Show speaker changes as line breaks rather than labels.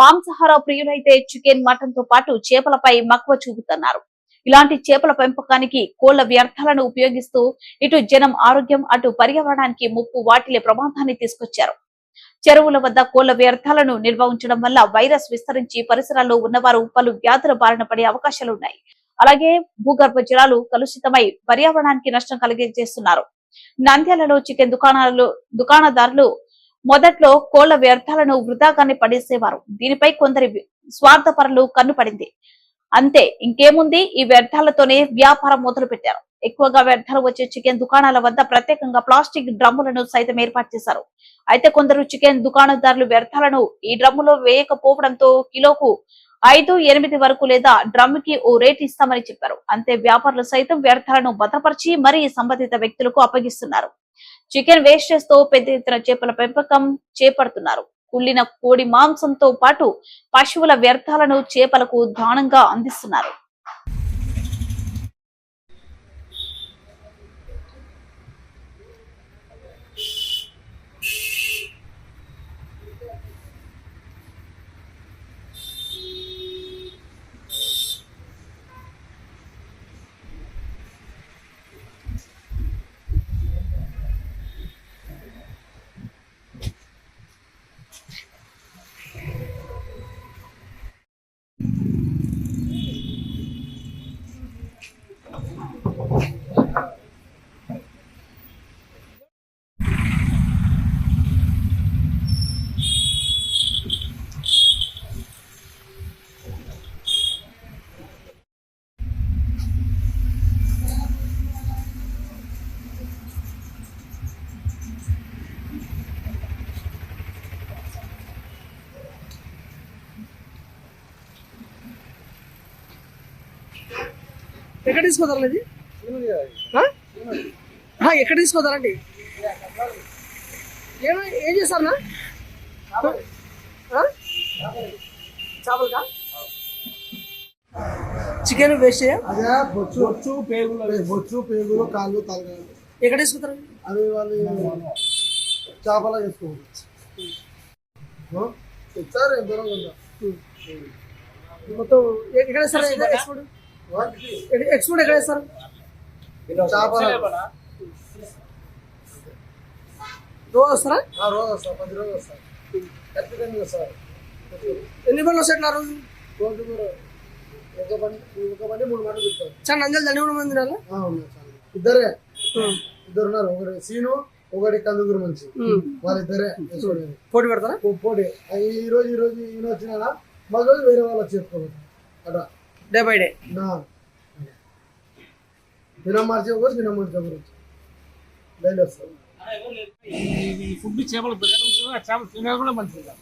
మాంసాహార ప్రియులైతే చికెన్ మటన్తో పాటు చేపలపై మక్కువ చూపుతున్నారు. ఇలాంటి చేపల పెంపకానికి కోళ్ళ వ్యర్థాలను ఉపయోగిస్తూ ఇటు జనం ఆరోగ్యం అటు పర్యావరణానికి ముప్పు వాటిలే ప్రమాదాన్ని తీసుకొచ్చారు. చెరువుల వద్ద కోళ్ళ వ్యర్థాలను నిల్వ ఉంచడం వల్ల వైరస్ విస్తరించి పరిసరాల్లో ఉన్నవారు పలు వ్యాధుల బారిన పడే అవకాశాలున్నాయి. అలాగే భూగర్భ జలాలు కలుషితమై పర్యావరణానికి నష్టం కలిగజేస్తున్నారు నంద్యాలలో చికెన్ దుకాణాలు దుకాణదారులు మొదట్లో కోళ్ళ వ్యర్థాలను వృధాగానే పడేసేవారు. దీనిపై కొందరి స్వార్థపరులు కన్నుపడింది అంతే ఇంకేముంది? ఈ వ్యర్థాలతోనే వ్యాపారం మొదలు పెట్టారు ఎక్కువగా వ్యర్థాలు వచ్చే చికెన్ దుకాణాల వద్ద ప్రత్యేకంగా ప్లాస్టిక్ డ్రమ్ములను సైతం ఏర్పాటు చేశారు. అయితే కొందరు చికెన్ దుకాణదారులు వ్యర్థాలను ఈ డ్రమ్ములో వేయకపోవడంతో కిలోకు ఐదు ఎనిమిది వరకు లేదా డ్రమ్కి ఓ రేట్ ఇస్తామని చెప్పారు. అంతే వ్యాపారులు సైతం వ్యర్థాలను భద్రపరిచి మరీ సంబంధిత వ్యక్తులకు అప్పగిస్తున్నారు. చికెన్ వేస్టేజ్తో పెద్ద ఎత్తున చేపల పెంపకం చేపడుతున్నారు. కుళ్ళిన కోడి మాంసంతో పాటు పశువుల వ్యర్థాలను చేపలకు దానంగా అందిస్తున్నారు.
ఎక్కడ తీసుకోదాలండి ఎక్కడ తీసుకోదాలండి ఏమో ఏం చేస్తారన్నా? చేపలకా? చికెన్ వేస్ట్
అదే బొచ్చు బొచ్చు పేగులు బొచ్చు పేగులు కాళ్ళు తలకాయలు.
ఎక్కడ తీసుకుంటారండి
అవి వాళ్ళు చేపల చేసుకోవచ్చు ఇచ్చారు ఎంత
మొత్తం ఎక్కడ వేస్తారు ఎక్స్పోర్ట్? ఎక్స్పోర్ట్ ఎక్కడ
చేపల
రోజు వస్తారా?
ఆ రోజు వస్తారు పది రోజులు వస్తారు ఖచ్చితంగా వస్తారు
ఎన్ని పనులు వస్తాయి ఇట్లా రోజు?
రోజు ఒక పని ఒక పని మూడు మంది చెప్తారు
చాలా నంజలు దండి మంది.
ఇద్దరే. ఇద్దరు ఉన్నారు. ఒకటి సీను ఒకటి కందుగురు మంచి. వాళ్ళిద్దరే
పోటీ పెడతారా?
పోటీ. ఈ రోజు ఈ రోజు ఈయన వచ్చినా మళ్ళీ రోజు వేరే వాళ్ళు చేసుకోవాలి అట్లా.
డే బై డే
నా దినం మార్చి ఒకరు దినం మార్చి ఒకరు డైలీ వస్తారు
ఈ ఫుడ్ చేపలు పెట్టడం చేపలు తినడం కూడా మంచిది.